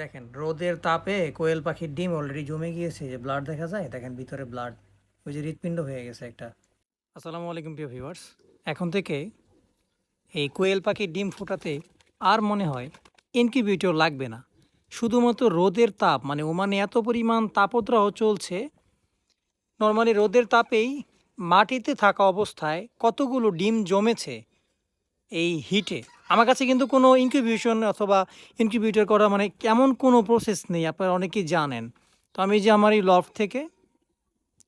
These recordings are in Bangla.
দেখেন, রোদের তাপে কোয়েল পাখির ডিম অলরেডি জমে গিয়েছে, যে ব্লাড দেখা যায়, দেখেন ভিতরে ব্লাড ওই যে হৃৎপিণ্ড হয়ে গেছে একটা। আসসালামু আলাইকুম প্রিয় ভিউয়ার্স এখন থেকে এই কোয়েল পাখির ডিম ফোটাতে আর মনে হয় ইনকিউবেটর লাগবে না। শুধুমাত্র রোদের তাপ মানে ওমানে এত পরিমাণ তাপদ্রহ চলছে নর্মালি রোদের তাপেই মাটিতে থাকা অবস্থায় কতগুলো ডিম জমেছে এই হিটে আমার কাছে কিন্তু কোনো ইনকিউবেশন অথবা ইনকিউবেটর করা মানে কেমন কোনো প্রসেস নেই, আপনারা অনেকেই জানেন। তো আমি যে আমার এই লফট থেকে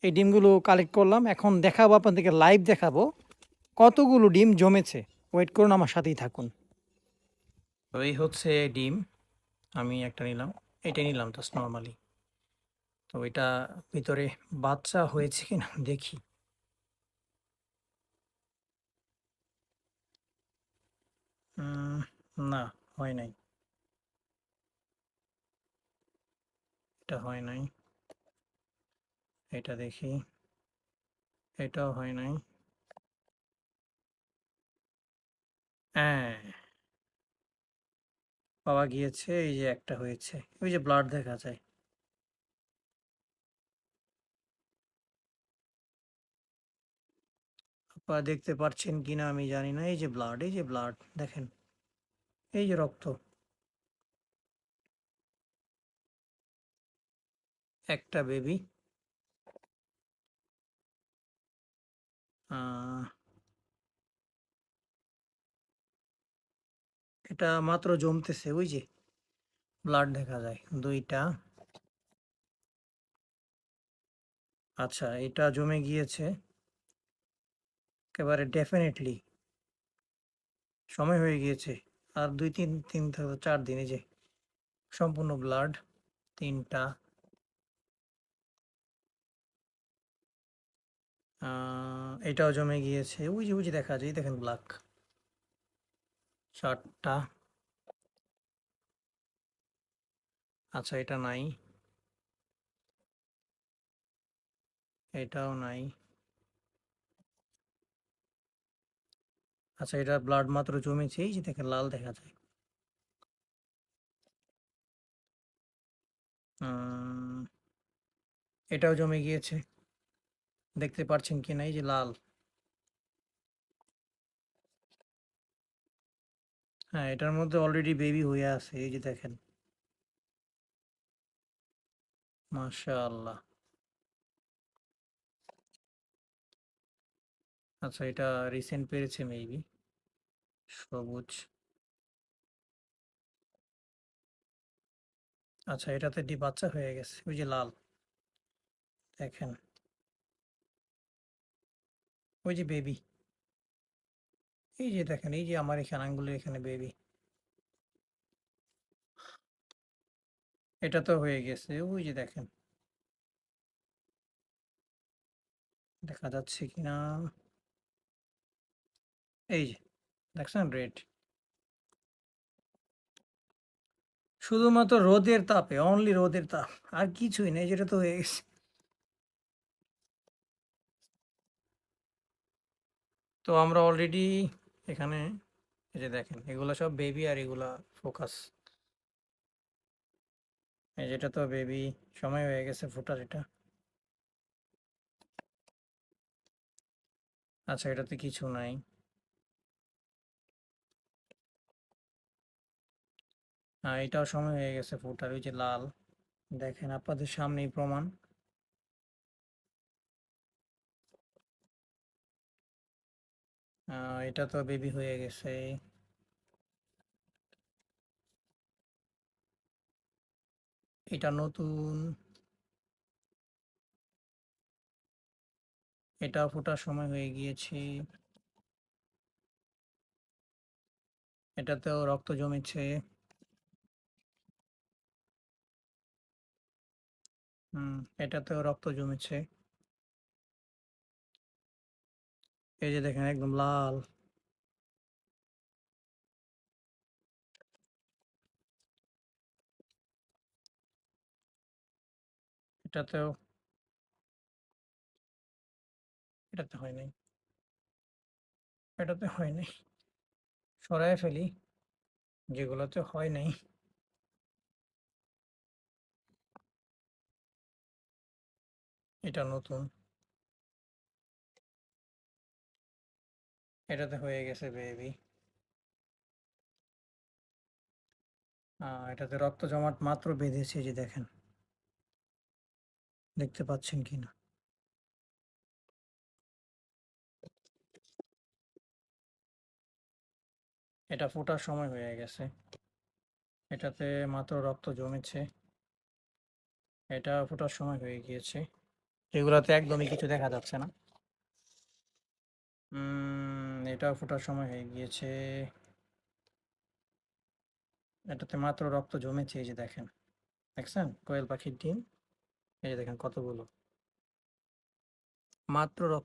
এই ডিমগুলো কালেক্ট করলাম, এখন দেখাবো আপনাদেরকে লাইভ দেখাবো কতগুলো ডিম জমেছে। ওয়েট করুন, আমার সাথেই থাকুন। তো এই হচ্ছে ডিম, আমি একটা নিলাম, এটা নিলাম জাস্ট নর্মালি তো এটা ভিতরে বাচ্চা হয়েছে কিনা, দেখি। না, হয় নাই। এটা হয় নাই। এটা দেখি। এটাও হয় নাই। হ্যাঁ পাওয়া গিয়েছে, এই যে একটা হয়েছে। ওই যে ব্লাড দেখা যায়। দেখতে পাচ্ছেন কিনা আমি জানি না। এই যে ব্লাড, এই যে ব্লাড, দেখেন। এই যে রক্ত। একটা বেবি। এটা মাত্র জমতেছে, ওই যে ব্লাড দেখা যায়, দুইটা। আচ্ছা এটা জমে গিয়েছে একেবারে ডেফিনেটলি সময় হয়ে গিয়েছে। আর দুই তিন তিন চার দিনে যে সম্পূর্ণ ব্লাড তিনটা। এটাও জমে গিয়েছে। ওই যে যে দেখা যায় দেখেন ব্ল্যাক চারটা। আচ্ছা এটা নাই। এটাও নাই। আচ্ছা এটা ব্লাড মাত্র জমেছে এই যে দেখেন লাল দেখা যায়। এটাও জমে গিয়েছে। দেখতে পাচ্ছেন কি না? এই যে লাল। হ্যাঁ এটার মধ্যে অলরেডি বেবি হয়ে আছে, এই যে দেখেন। মাশাআল্লাহ। আচ্ছা এটা রিসেন্ট পেরেছে মেবি সবুজ। আচ্ছা এটাতে ডি বাচ্চা হয়ে গেছে, ওই যে লাল। দেখেন। ওই যে বেবি। এই যে দেখেন, এই যে আমার এখানে আঙ্গুলের এখানে বেবি। এটা তো হয়ে গেছে, ওই যে দেখেন। দেখা যাচ্ছে কিনা? এই যে। দেখছেন? রেড শুধুমাত্র রোদের তাপে অনলি রোদের তাপ, আর কিছুই নেই, যেটা তো হয়ে গেছে। তো আমরা অলরেডি এখানে, এই যে দেখেন, এগুলো সব বেবি আর এগুলা ফোকাস এই যেটা তো বেবি সময় হয়ে গেছে ফোটার এটা আচ্ছা এটাতে কিছু নাই। এটাও সময় হয়ে গেছে ফোটার ওই যে লাল, দেখেন আপনাদের সামনেই প্রমাণ। এটা তো বেবি হয়ে গেছে। এটা নতুন। এটা ফোটার সময় হয়ে গিয়েছে। এটাতেও রক্ত জমেছে। হুম এটাতেও রক্ত জমেছে। এই যে দেখেন, একদম লাল। এটাতেও এটাতে হয় নাই এটাতে হয় নাই সরায় ফেলি। যেগুলোতে হয় নাই। এটা নতুন। এটাতে হয়ে গেছে বেবি এটাতে রক্ত জমাট মাত্র বেঁধেছে যে দেখেন। দেখতে পাচ্ছেন কি না এটা ফোটার সময় হয়ে গেছে। এটাতে মাত্র রক্ত জমেছে। এটা ফোটার সময় হয়ে গিয়েছে। এগুলাতে একদমই কিছু দেখা যাচ্ছে না। এটাও ফোটার সময় হয়ে গিয়েছে। এটাতে মাত্র রক্ত জমেছে, এই যে দেখেন। দেখছেন? কোয়েল পাখির ডিম? এই যে দেখেন কতগুলো। মাত্র রক্ত